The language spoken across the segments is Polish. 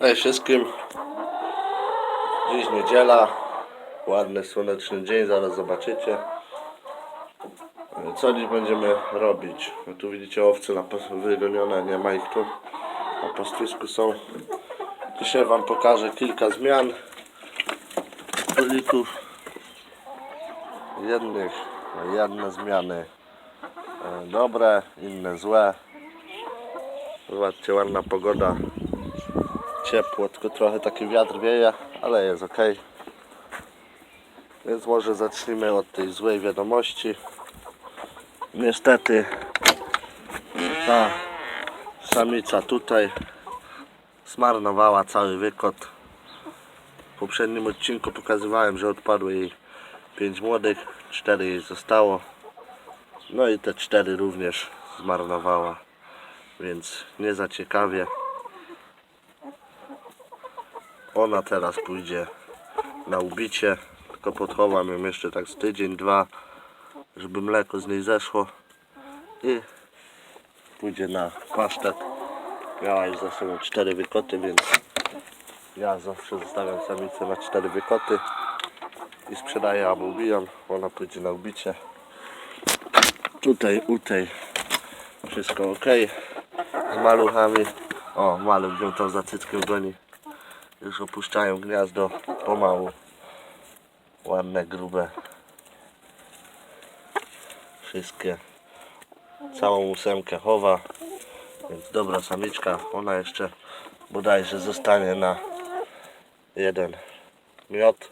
Hej wszystkim. Dziś niedziela. Ładny, słoneczny dzień, zaraz zobaczycie. Co dziś będziemy robić? No tu widzicie owce na wygonione, nie ma ich tu. Na pastwisku są. Dzisiaj Wam pokażę kilka zmian. Królików. Jednych, jedne zmiany e, dobre, inne złe. Zobaczcie, ładna pogoda ciepło, tylko trochę taki wiatr wieje, ale jest ok. Więc może zacznijmy od tej złej wiadomości. Niestety ta samica tutaj zmarnowała cały wykot. W poprzednim odcinku pokazywałem, że odpadły jej 5 młodych, 4 jej zostało. No i te 4 również zmarnowała, więc nie za ciekawie. Ona teraz pójdzie na ubicie, tylko podchowam ją jeszcze tak z tydzień, dwa, żeby mleko z niej zeszło i pójdzie na pasztet. Miała już za sobą cztery wykoty, więc ja zawsze zostawiam samicę na cztery wykoty i sprzedaję albo ubijam. Ona pójdzie na ubicie. Tutaj, u tej wszystko ok. Z maluchami. O, maluch ją tam za cyckiem goni już opuszczają gniazdo pomału. Ładne, grube. Wszystkie. Całą ósemkę chowa. Więc dobra samiczka. Ona jeszcze bodajże zostanie na jeden miot.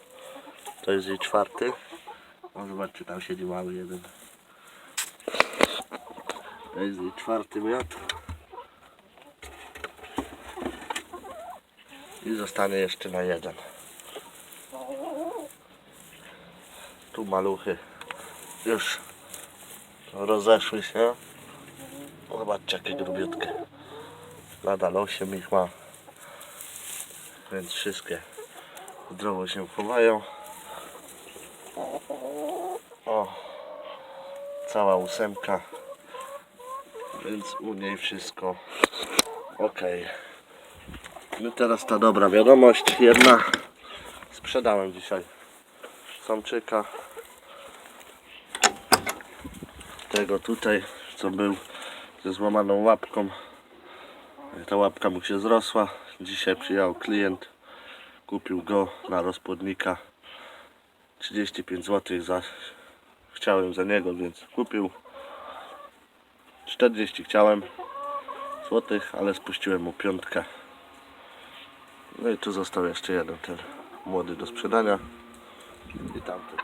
To jest jej czwarty. O, zobaczcie, tam siedzi mały jeden. To jest jej czwarty miot. I zostanie jeszcze na jeden. Tu maluchy już rozeszły się. Zobaczcie jakie grubiutkie. Nadal 8 ich ma. Więc wszystkie zdrowo się chowają. O, cała ósemka. Więc u niej wszystko ok. No teraz ta dobra wiadomość, jedna. Sprzedałem dzisiaj samczyka tego tutaj, co był ze złamaną łapką. Ta łapka mu się zrosła. Dzisiaj przyjechał klient. Kupił go na rozpłodnika. 35 zł za chciałem za niego, więc kupił. 40 chciałem złotych, ale spuściłem mu piątkę no i tu został jeszcze jeden ten młody do sprzedania. I tamten.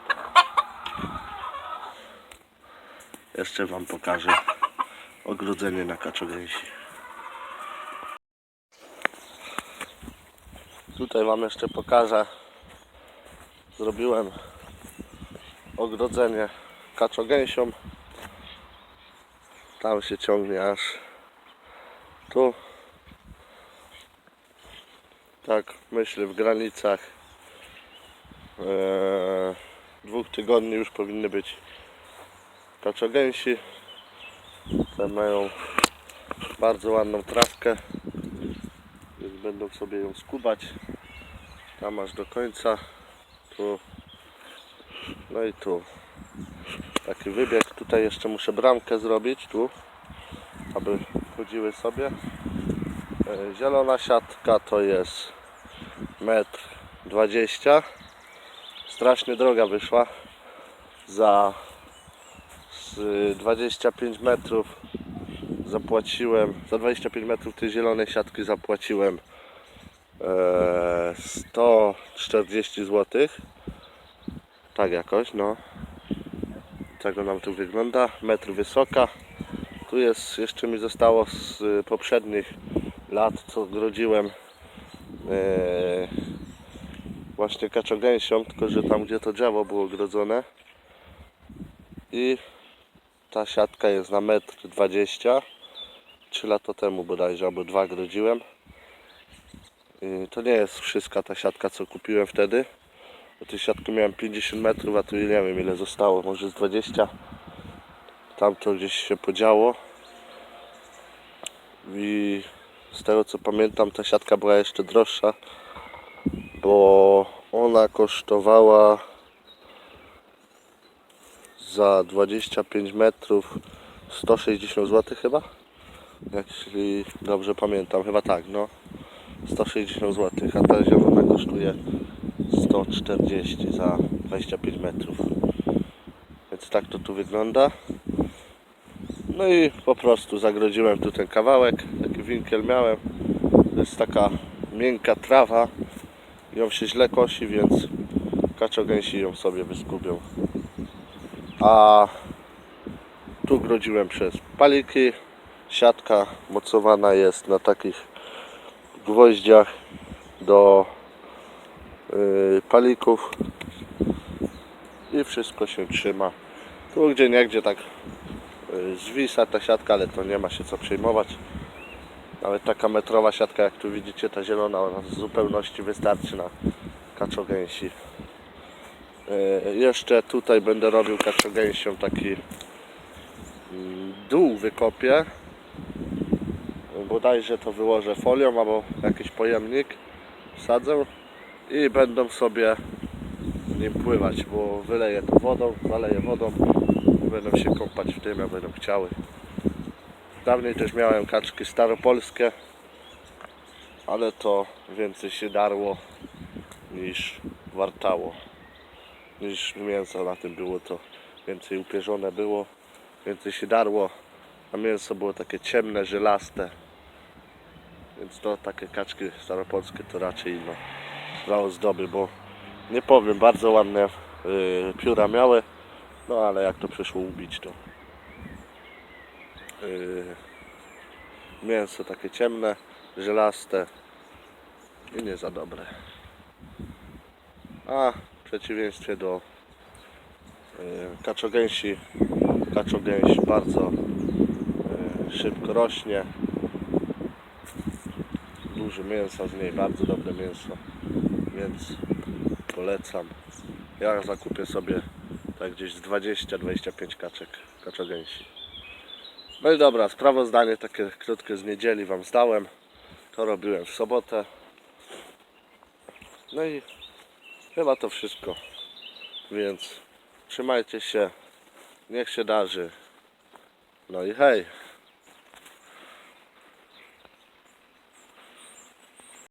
Jeszcze Wam pokażę ogrodzenie na kaczogęsi. Tutaj Wam jeszcze pokażę. Zrobiłem ogrodzenie kaczogęsią. Tam się ciągnie aż tu tak myślę w granicach e, dwóch tygodni już powinny być. Kaczogęsi te mają bardzo ładną trawkę więc będą sobie ją skubać. Tam aż do końca. Tu. No i tu. Taki wybieg. Tutaj jeszcze muszę bramkę zrobić tu aby chodziły sobie. E, Zielona siatka to jest metr 20. Strasznie droga wyszła. Za z 25 metrów zapłaciłem, za 25 metrów tej zielonej siatki zapłaciłem e, 140 zł. Tak jakoś, no. Tego nam tu wygląda. Metr wysoka. Tu jest, jeszcze mi zostało z y, poprzednich lat, co grodziłem e, właśnie kaczogęsią, tylko że tam gdzie to drzewo było grodzone i ta siatka jest na metr 20 3 lata temu bodajże, albo dwa grodziłem. To nie jest wszystka ta siatka co kupiłem wtedy. Bo tej siatki miałem 50 metrów, a tu nie wiem ile zostało, może z 20 tam to gdzieś się podziało. I Z tego co pamiętam ta siatka była jeszcze droższa, bo ona kosztowała za 25 metrów 160 zł chyba? Jeśli dobrze pamiętam, chyba tak, no. 160 zł, a ta zielona kosztuje 140 za 25 metrów. Więc tak to tu wygląda. No i po prostu zagrodziłem tu ten kawałek, winkiel miałem. To jest taka miękka trawa, ją się źle kosi, więc kaczogęsi ją sobie wyskubią. A tu grodziłem przez paliki. Siatka mocowana jest na takich gwoździach do yy, palików i wszystko się trzyma. Tu gdzie nie gdzie tak yy, zwisa ta siatka, ale to nie ma się co przejmować. Nawet taka metrowa siatka jak tu widzicie, ta zielona, ona w zupełności wystarczy na kaczogęsi. Yy, jeszcze tutaj będę robił kaczogęsią taki mm, dół wykopię. Bodajże to wyłożę folią albo jakiś pojemnik wsadzę i będą sobie nim pływać, bo wyleję to wodą, zaleję wodą będą się kąpać w tym, jak będą chciały. Dawniej też miałem kaczki staropolskie, ale to więcej się darło niż wartało. Niż mięso na tym było, to więcej upierzone było, więcej się darło, a mięso było takie ciemne, żelaste. Więc to takie kaczki staropolskie to raczej no, dla ozdoby, bo nie powiem, bardzo ładne y, pióra miały, no ale jak to przyszło ubić to mięso takie ciemne, żelaste i nie za dobre. A w przeciwieństwie do y, kaczogęsi, kaczogęś bardzo y, szybko rośnie. Duże mięso z niej, bardzo dobre mięso, więc polecam. Ja zakupię sobie tak gdzieś z 20-25 kaczek kaczogęsi. No i dobra, sprawozdanie takie krótkie z niedzieli Wam zdałem. To robiłem w sobotę. No i chyba to wszystko. Więc trzymajcie się. Niech się darzy. No i hej.